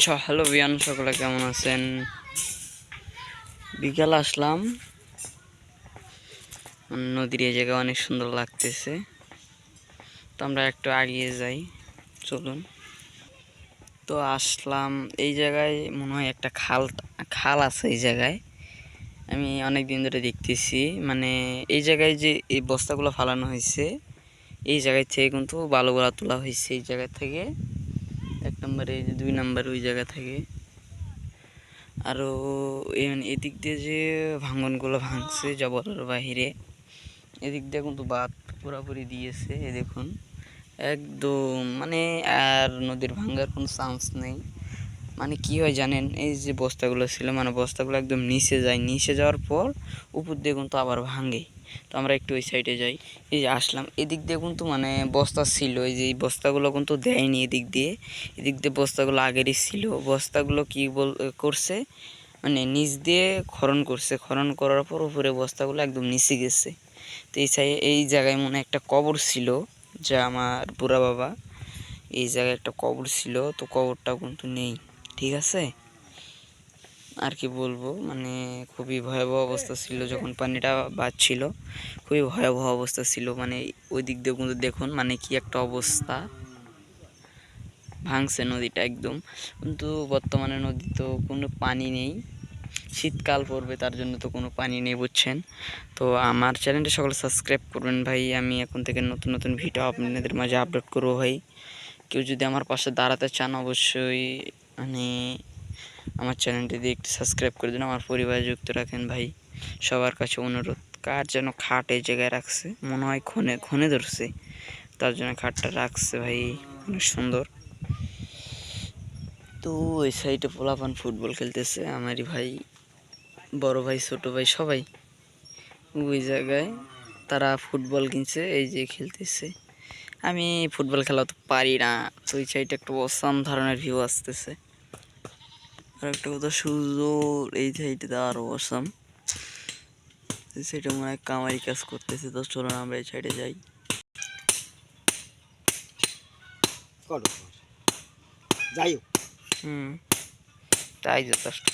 আচ্ছা হ্যালো বিয়ান, সকলে কেমন আছেন? বিকাল আসলাম। নদীর এই জায়গা অনেক সুন্দর লাগতেছে। তো আমরা একটু আগিয়ে যাই, চলুন। তো আসলাম, এই জায়গায় মনে হয় একটা খাল খাল আছে এই জায়গায়। আমি অনেক দিন ধরে দেখতেছি মানে এই জায়গায় যে এই বস্তাগুলো ফালানো হয়েছে, এই জায়গায় থেকে কিন্তু বালুগুলা তোলা হয়েছে এই জায়গা থেকে। এক নম্বরে যে দুই নম্বর ওই জায়গা থেকে। আরও মানে এদিক দিয়ে যে ভাঙনগুলো ভাঙছে জবরের বাহিরে, এদিক দিয়ে কিন্তু বাদ পুরাপুরি দিয়েছে এ দেখুন। একদম মানে আর নদীর ভাঙ্গার কোনো চান্স নেই। মানে কি হয় জানেন, এই যে বস্তাগুলো ছিল মানে বস্তাগুলো একদম নিচে যায়। নিচে যাওয়ার পর উপর দিয়ে কিন্তু আবার ভাঙে। তো আমরা একটু ওই সাইডে যাই। এই যে আসলাম। এদিক দিয়ে কিন্তু মানে বস্তা ছিল। এই যে এই বস্তাগুলো কিন্তু দেয়নি এদিক দিয়ে। এদিক দিয়ে বস্তাগুলো আগেরই ছিল। বস্তাগুলো কি বল করছে? মানে নিচ দিয়ে খরণ করছে। খরণ করার পর উপরে বস্তাগুলো একদম নিচে গেছে। তো এই সাই এই জায়গায় মনে একটা কবর ছিল, যা আমার বুড়া বাবা, এই জায়গায় একটা কবর ছিল। তো কবরটা কিন্তু নেই। ঠিক আছে? আর কি বলব? মানে খুবই ভয়াবহ অবস্থা ছিল যখন পানিটা বাজছিল। খুবই ভয়াবহ অবস্থা ছিল। মানে ওই দিক দিয়ে কিন্তু দেখুন মানে কি একটা অবস্থা। ভাঙছে নদীটা একদম। কিন্তু বর্তমানে নদী তো কোনো পানি নেই। শীতকাল পড়বে, তার জন্য তো কোনো পানি নেই বুঝছেন। তো আমার চ্যানেলটা সকলে সাবস্ক্রাইব করবেন ভাই। আমি এখন থেকে নতুন নতুন ভিডিও আপনাদের মাঝে আপলোড করব ভাই। কেউ যদি আমার পাশে দাঁড়াতে চান, অবশ্যই মানে আমার চ্যানেলটি দিয়ে একটু সাবস্ক্রাইব করে দিন। আমার পরিবার যুক্ত রাখেন ভাই। সবার কাছে অনুরোধ কার যেন খাট এই জায়গায় রাখছে। মনে হয় ক্ষণে ক্ষণে ধরছে। তার জন্য খাটটা রাখছে ভাই। অনেক সুন্দর। তো ওই সাইডে পোলাপান ফুটবল খেলতেছে আমারই ভাই। বড় ভাই, ছোট ভাই, সবাই। ওই জায়গায় তারা ফুটবল কিনছে, এই যে খেলতেছে। আমি ফুটবল খেলা তো পারি না। তো ওই সাইডে একটা অসাম ধরনের ভিউ আসতেছে। আর একটা কথা সুন্দর এই সাইডে আরও অসাম এই সাইডে মনে হয় কামারি কাজ করতেছে তো চলুন আমরা এই সাইডে যাই। যাই হোক হুম। তাই যথেষ্ট